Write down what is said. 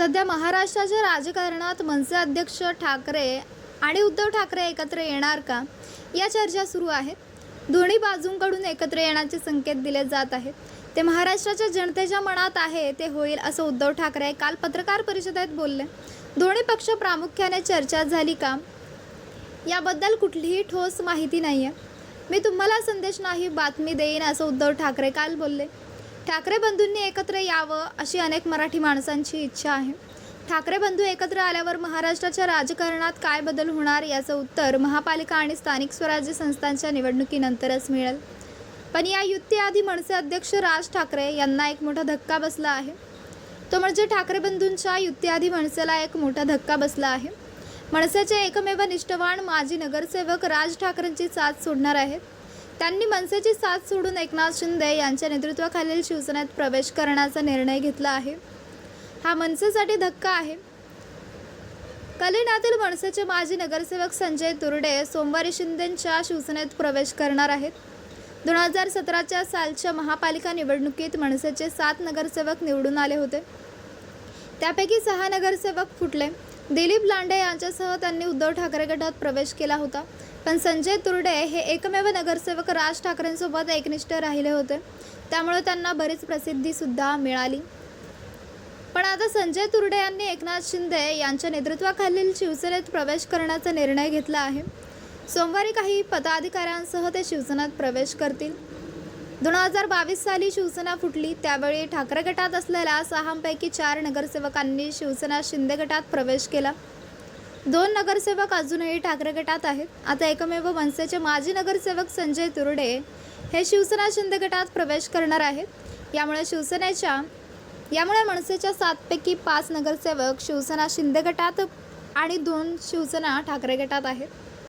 सध्या महाराष्ट्राच्या राजकारणात मनसे अध्यक्ष ठाकरे आणि उद्धव ठाकरे एकत्र येणार का? या चर्चा सुरू आहेत दोन्ही बाजूंकडून एकत्र येण्याचे संकेत दिले जात आहेत. ते महाराष्ट्राच्या जनतेच्या मनात आहे ते होईल असं उद्धव ठाकरे काल पत्रकार परिषदेत बोलले. दोन्ही पक्ष प्रामुख्याने चर्चा झाली का? याबद्दल कुठलीही ठोस माहिती नाही आहे मी तुम्हाला संदेश नाही बातमी देईन असं उद्धव ठाकरे काल बोलले. ठाकरे बंधूंनी एकत्र यावं अशी अनेक मराठी माणसांची इच्छा आहे. ठाकरे बंधू एकत्र आल्यावर महाराष्ट्राच्या राजकारणात काय बदल होणार याचं उत्तर महापालिका आणि स्थानिक स्वराज्य संस्थांच्या निवडणुकीनंतरच मिळेल. पण या युतीआधी मनसे अध्यक्ष राज ठाकरे यांना एक मोठा धक्का बसला आहे. तो म्हणजे ठाकरे बंधूंच्या युतीआधी मनसेला एक मोठा धक्का बसला आहे. मनसेचे एकमेव निष्ठवान माजी नगरसेवक राज ठाकरेंची साथ सोडणार आहेत. त्यांनी मनसेची साथ सोडून एकनाथ शिंदे यांच्या नेतृत्वाखालील शिवसेनेत प्रवेश करण्याचा निर्णय घेतला आहे. हा मनसेसाठी धक्का आहे. कलिनातील मनसेचे माजी नगरसेवक संजय तुरडे सोमवारी शिंदेंच्या शिवसेनेत प्रवेश करणार आहेत. दोन हजार सतराच्या सालच्या महापालिका निवडणुकीत मनसेचे सात नगरसेवक निवडून आले होते. त्यापैकी सहा नगरसेवक फुटले. दिलीप लांडे यांच्यासह त्यांनी उद्धव ठाकरे गटात प्रवेश केला होता. पण संजय तुरडे हे एकमेव नगरसेवक राज ठाकरेंसोबत एकनिष्ठ राहिले होते. त्यामुळे त्यांना बरीच प्रसिद्धीसुद्धा मिळाली. पण आता संजय तुरडे यांनी एकनाथ शिंदे यांच्या नेतृत्वाखालील शिवसेनेत प्रवेश करण्याचा निर्णय घेतला आहे. सोमवारी काही पदाधिकाऱ्यांसह ते शिवसेनेत प्रवेश करतील. दोन हजार बावीस साली शिवसेना फुटली त्यावेळी ठाकरे गटात असलेल्या सहापैकी चार नगरसेवकांनी शिवसेना शिंदे गटात प्रवेश केला. दोन नगरसेवक अजूनही ठाकरे गटात आहेत. आता एकमेव मनसेचे माजी नगरसेवक संजय तुरडे हे शिवसेना शिंदे गटात प्रवेश करणार आहेत. यामुळे शिवसेनेच्या यामुळे मनसेच्या सातपैकी पाच नगरसेवक शिवसेना शिंदे गटात आणि दोन शिवसेना ठाकरे गटात आहेत.